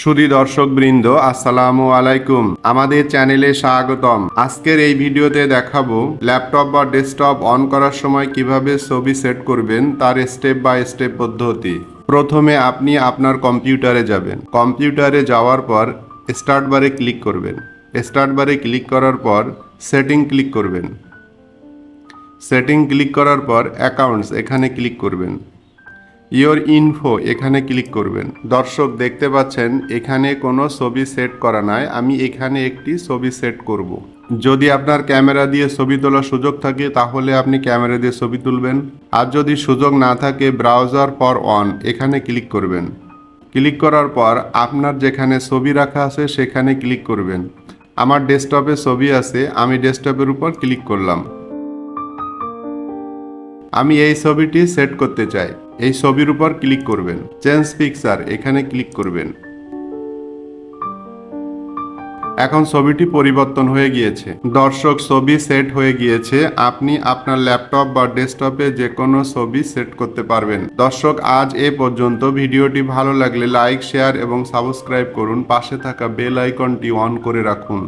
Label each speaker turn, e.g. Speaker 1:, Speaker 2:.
Speaker 1: সুধী দর্শক বৃন্দ আসসালামু আলাইকুম। আমাদের চ্যানেলে স্বাগতম। আজকের এই ভিডিওতে দেখাবো ল্যাপটপ বা ডেস্কটপ অন করার সময় কীভাবে ছবি সেট করবেন, তার স্টেপ বাই স্টেপ পদ্ধতি। প্রথমে আপনি আপনার কম্পিউটারে যাবেন। কম্পিউটারে যাওয়ার পর স্টার্ট বারে ক্লিক করবেন। স্টার্ট বারে ক্লিক করার পর সেটিং ক্লিক করবেন। সেটিং ক্লিক করার পর অ্যাকাউন্টস এখানে ক্লিক করবেন। ইওর ইনফো, এখানে ক্লিক করবেন। দর্শক, দেখতে পাচ্ছেন, এখানে কোনো ছবি সেট করা নাই। আমি এখানে একটি ছবি সেট করব। যদি আপনার ক্যামেরা দিয়ে ছবি তোলার সুযোগ থাকে, তাহলে আপনি ক্যামেরা দিয়ে ছবি তুলবেন। আর যদি সুযোগ না থাকে, ব্রাউজার ফর অন, এখানে ক্লিক করবেন। ক্লিক করার পর আপনার যেখানে ছবি রাখা আছে, সেখানে ক্লিক করবেন। আমার ডেস্কটপে ছবি আছে, আমি ডেস্কটপের উপর ক্লিক করলাম। আমি এই ছবিটি সেট করতে চাই। এই ছবির উপর ক্লিক করবেন। চেঞ্জ পিকচার এখানে ক্লিক করবেন। এখন ছবিটি পরিবর্তন হয়ে গিয়েছে। দর্শক, ছবি সেট হয়ে গিয়েছে। আপনি আপনার ল্যাপটপ বা ডেস্কটপে যে কোনো ছবি সেট করতে পারবেন। দর্শক, আজ এ পর্যন্ত। ভিডিওটি ভালো লাগলে লাইক শেয়ার এবং সাবস্ক্রাইব করুন। পাশে থাকা বেল আইকনটি অন করে রাখুন।